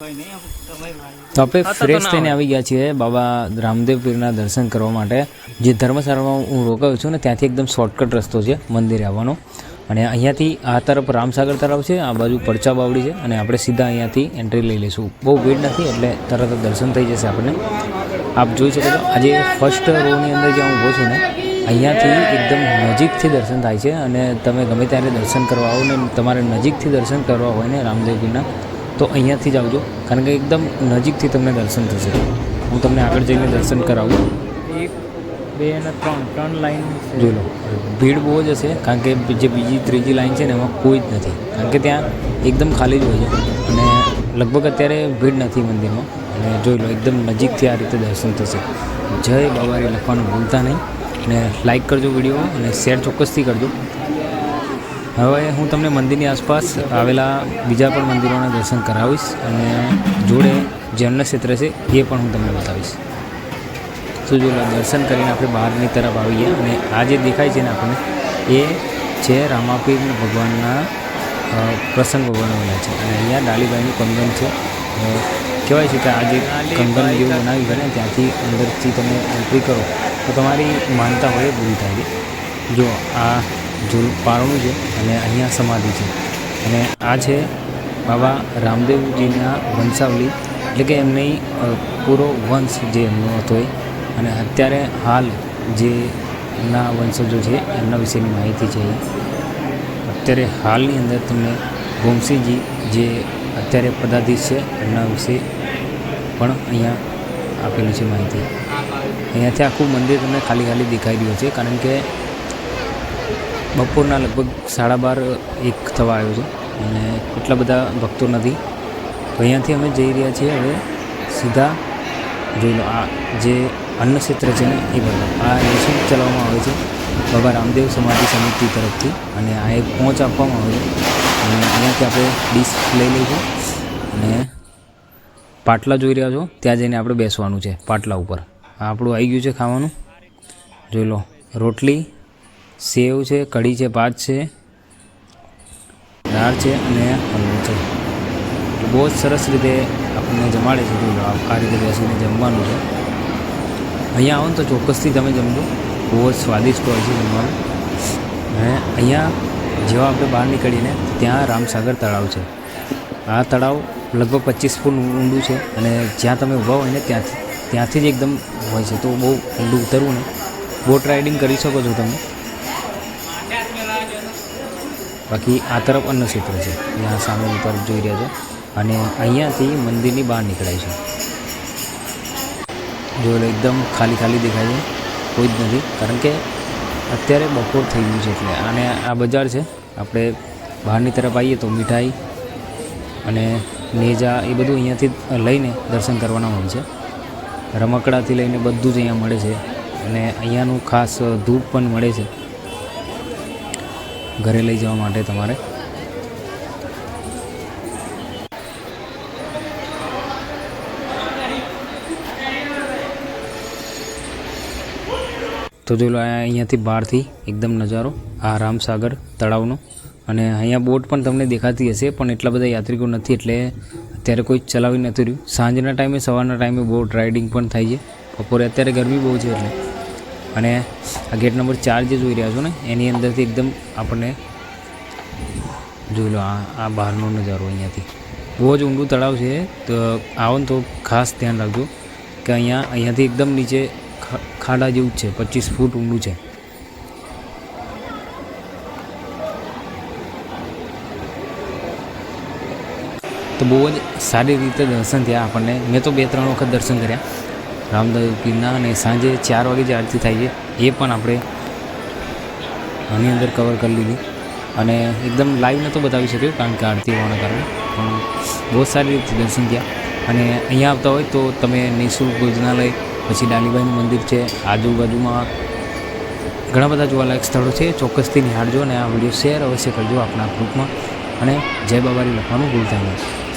તો આપણે ફ્રેશ થઈને આવી ગયા છીએ બાબા રામદેવ પીરના દર્શન કરવા માટે. જે ધર્મશાળામાં હું રોકાયો છું ને ત્યાંથી એકદમ શોર્ટકટ રસ્તો છે મંદિરે આવવાનો. અને અહીંયાથી આ તરફ રામસાગર તરફ છે આ બાજુ પડચા બાવડી છે અને આપણે સીધા અહીંયાથી એન્ટ્રી લઈ લઈશું. બહુ ભીડ નથી એટલે તરત જ દર્શન થઈ જશે આપણને. આપ જોઈ શકો છો આજે ફર્સ્ટ રોની અંદર જ્યાં ઊભો છું ને અહીંયાથી એકદમ નજીકથી દર્શન થાય છે અને તમે ગમે ત્યારે દર્શન કરવા આવો ને તમારે નજીકથી દર્શન કરવા હોય ને રામદેવજીના તો અહીંયાથી જ આવજો. કારણ કે એકદમ નજીકથી તમને દર્શન થશે. હું તમને આગળ જઈને દર્શન કરાવું. એક બે અને ત્રણ ત્રણ લાઈન જોઈ લો. ભીડ બહુ જ હશે કારણ કે જે બીજી ત્રીજી લાઈન છે ને એમાં કોઈ જ નથી. કારણ કે ત્યાં એકદમ ખાલી જ હોય છે. અને લગભગ અત્યારે ભીડ નથી મંદિરમાં. અને જોઈ લો એકદમ નજીકથી આ રીતે દર્શન થશે. જય બાબારી લખવાનું ભૂલતા નહીં. અને લાઈક કરજો વીડિયો અને શેર ચોક્કસથી કરજો. હવે હું તમને મંદિરની આસપાસ આવેલા બીજા પણ મંદિરોના દર્શન કરાવીશ અને જોડે જે અન્ન ક્ષેત્ર છે એ પણ હું તમને બતાવીશ. તો જો દર્શન કરીને આપણે બહારની તરફ આવીએ અને આ જે દેખાય છે ને આપણને, એ છે રામાપીર ભગવાનના પ્રસંગો બનાવેલા છે. અને અહીંયા ડાલીબાઈનું કંગન છે. કહેવાય છે કે આ જે કંગન જેવું બનાવી ને ત્યાંથી અંદરથી તમે એન્ટ્રી કરો તો તમારી માનતા હોય પૂરી થાય છે. જો આ જો પારણું છે અને અહીંયા સમાધિ છે. અને આ છે બાબા રામદેવજીના વંશાવલી, એટલે કે એમની પૂરો વંશ જે એમનો હતો અને અત્યારે હાલ જે એમના વંશજો છે, એમના વિશેની માહિતી છે અત્યારે હાલની અંદર તમને ગોમસિંહજી જે અત્યારે પદાધીશ છે, એમના વિશે પણ અહીંયા આપેલું છે માહિતી. અહીંયાથી આખું મંદિર તમને ખાલી ખાલી દેખાઈ રહ્યું છે, કારણ કે બપોરના લગભગ સાડા બાર એક થવા આવ્યો છે અને એટલા બધા ભક્તો નથી. તો અહીંયાથી અમે જઈ રહ્યા છીએ હવે સીધા જોઈ લો, આ જે અન્ન ક્ષેત્ર છે ને એ બધું. આ રેશન ચલાવવામાં આવે છે બાબા રામદેવ સમાધિ સમિતિ તરફથી અને આ એક પહોંચ આપવામાં આવે છે. અને અહીંયાથી આપણે ડીશ લઈ લઈશું અને પાટલા જોઈ રહ્યા છો, ત્યાં જઈને આપણે બેસવાનું છે પાટલા ઉપર. આપણું આવી ગયું છે ખાવાનું. જોઈ લો, રોટલી સેવ છે, કઢી છે, ભાત છે, દાળ છે અને હલવો છે. બહુ જ સરસ રીતે આપણને જમાડે છે તો આ રીતે બેસીને જમવાનું છે. અહીંયા આવો ને તો ચોક્કસથી તમે જમજો બહુ જ સ્વાદિષ્ટ હોય છે જમવાનું. અને અહીંયા જેવા આપણે બહાર નીકળીને ત્યાં રામસાગર તળાવ છે. આ તળાવ લગભગ પચીસ ફૂટ ઊંડું છે અને જ્યાં તમે ઊભા હોય ને ત્યાંથી ત્યાંથી જ એકદમ હોય છે. તો બહુ ઊંડું ઉતરવું ને બોટ રાઇડિંગ કરી શકો છો તમે. બાકી આ તરફ અન્નક્ષેત્ર છે. ત્યાં સામેની તરફ જોઈ રહ્યા છો. અને અહીંયાથી મંદિરની બહાર નીકળાય છે. જો એકદમ ખાલી ખાલી દેખાય છે. કોઈ જ નથી. કારણ કે અત્યારે બપોર થઈ ગયું છે એટલે અને આ બજાર છે. આપણે બહારની તરફ આવીએ તો મીઠાઈ અને નેજા એ બધું અહીંયાથી લઈને દર્શન કરવાના હોય છે. રમકડાથી લઈને બધું જ અહીંયા મળે છે. અને અહીંયાનું ખાસ ધૂપ પણ મળે છે. ઘરે લઈ જવા માટે તમારે. તો જો અહીંયાથી બહારથી એકદમ નજારો, આ રામસાગર તળાવનો. અને અહીંયા બોટ પણ તમને દેખાતી હશે, પણ એટલા બધા યાત્રિકો નથી, એટલે અત્યારે કોઈ ચલાવી નથી રહ્યું. સાંજના ટાઈમે, સવારના ટાઈમે બોટ રાઇડિંગ પણ થાય છે. બપોરે અત્યારે ગરમી બહુ છે, એટલે. અને આ ગેટ નંબર ચાર જે જોઈ રહ્યા છો ને, એની અંદરથી એકદમ આપણને જોઈ લો, આ આ બહારનો નજારો અહીંયાથી. બહુ જ ઊંડું તળાવ છે, તો આવો ને તો ખાસ ધ્યાન રાખજો કે અહીંયા અહીંયાથી એકદમ નીચે ખાડા જેવું જ છે, પચીસ ફૂટ ઊંડું છે. તો બહુ જ સારી રીતે દર્શન થયા આપણને. મેં તો બે ત્રણ વખત દર્શન કર્યા. રામદેવ ગીરના અને સાંજે ચાર વાગે જે આરતી થાય છે, એ પણ આપણે આની અંદર કવર કરી લીધી. અને એકદમ લાઈવ નહોતો બતાવી શક્યો, કારણ કે આરતી હોવાના કારણે. પણ બહુ સારી રીતે દર્શન થયા. અને અહીંયા આવતા હોય તો તમે નિઃશુલ્ક ભોજનાલય, પછી ડાલીબાઈનું મંદિર છે, આજુબાજુમાં ઘણા બધા જોવાલાયક સ્થળો છે. ચોક્કસથી નિહાળજો અને આ વીડિયો શેર અવશ્ય કરજો આપણા ગ્રુપમાં અને જય બાબારી લખવાનું ભૂલતા નહીં.